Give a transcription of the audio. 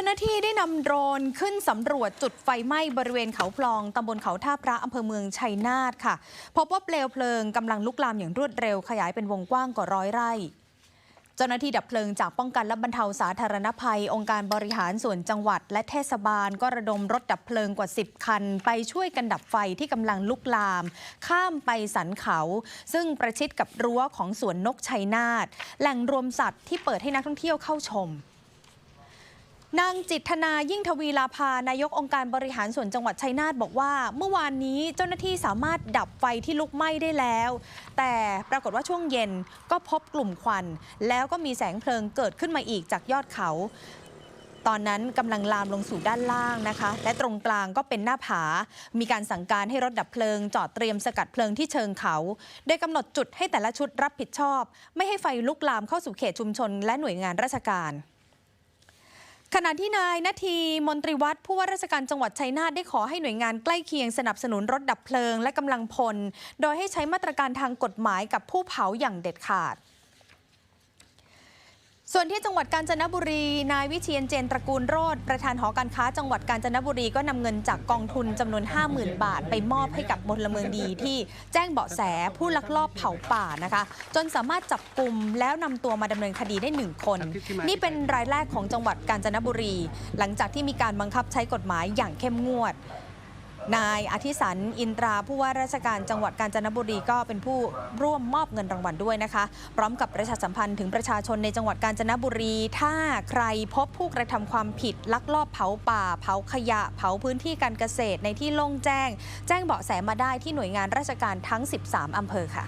จ้าหน้าที่ได้นำโดรนขึ้นสำรวจจุดไฟไหม้บริเวณเขาพลองตำบลเขาท่าพระอำเภอเมืองชัยนาทค่ะพบว่าเปลวเพลิงกำลังลุกลามอย่างรวดเร็วขยายเป็นวงกว้างกว่าร้อยไร่เจ้าหน้าที่ดับเพลิงจากป้องกันและบรรเทาสาธารณภัย องค์การบริหารส่วนจังหวัด และเทศบาลก็ระดมรถดับเพลิงกว่า 10 คัน ไปช่วยกันดับไฟที่กำลังลุกลาม ข้ามไปสันเขา ซึ่งประชิดกับรั้วของสวนนกชัยนาทแหล่งรวมสัตว์ที่เปิดให้นักท่องเที่ยวเข้าชม นางจิตธนายิ่งทวีลาภานายกองค์การบริหารส่วนจังหวัดชัยนาทบอกว่า เมื่อวานนี้เจ้าหน้าที่สามารถดับไฟที่ลุกไหม้ได้แล้ว แต่ปรากฏว่าช่วงเย็นก็พบกลุ่มควัน แล้วก็มีแสงเพลิงเกิดขึ้นมาอีกจากยอดเขา ตอนนั้นกำลังลามลงสู่ด้านล่างนะคะ และตรงกลางก็เป็นหน้าผา มีการสั่งการให้รถดับเพลิง จอดเตรียมสกัดเพลิงที่เชิงเขา โดยกำหนดจุดให้แต่ละชุดรับผิดชอบ ไม่ให้ไฟลุกลามเข้าสู่เขตชุมชน และหน่วยงานราชการ ขณะที่นายนาทีมนตรีวัฒน์ผู้ว่าราชการจังหวัดชัยนาทได้ขอให้หน่วยงานใกล้เคียงสนับสนุนรถดับเพลิงและกำลังพล โดยให้ใช้มาตรการทางกฎหมายกับผู้เผาอย่างเด็ดขาด ส่วนที่จังหวัดกาญจนบุรี นายวิเชียนเจนตระกูลโรธประธานหอการค้าจังหวัดกาญจนบุรีก็นำเงินจากกองทุนจำนวน 50,000 บาท ไปมอบให้กับพลเมืองดีที่แจ้งเบาะแสผู้ลักลอบเผาป่านะคะ จนสามารถจับกลุ่มแล้วนำตัวมาดำเนินคดีได้หนึ่งคน นี่เป็นรายแรกของจังหวัดกาญจนบุรี หลังจากที่มีการบังคับใช้กฎหมายอย่างเข้มงวด นายอธิสันอินตราผู้ว่าราชการจังหวัดกาญจนบุรีก็เป็นผู้ร่วมมอบเงินรางวัลด้วยนะคะ พร้อมกับประชาสัมพันธ์ถึงประชาชนในจังหวัดกาญจนบุรี ถ้าใครพบผู้กระทำความผิด ลักลอบเผาป่า เผาขยะ เผาพื้นที่การเกษตรในที่โล่งแจ้ง แจ้งเบาะแสมาได้ที่หน่วยงานราชการทั้ง 13 อำเภอค่ะ